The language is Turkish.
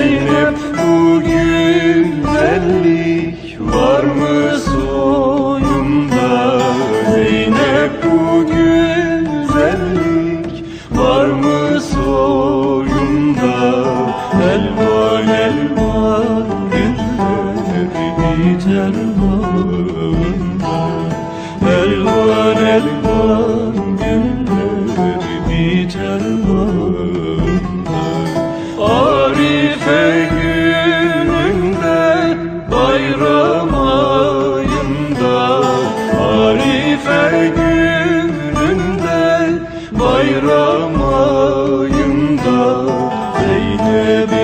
Zeynep bu güzellik var mı soyunda? Zeynep bu güzellik var mı soyunda? Elvan elvan günleri biter bağında Biter var bayram ayında Arife gününde bayram ayında Zeynep'im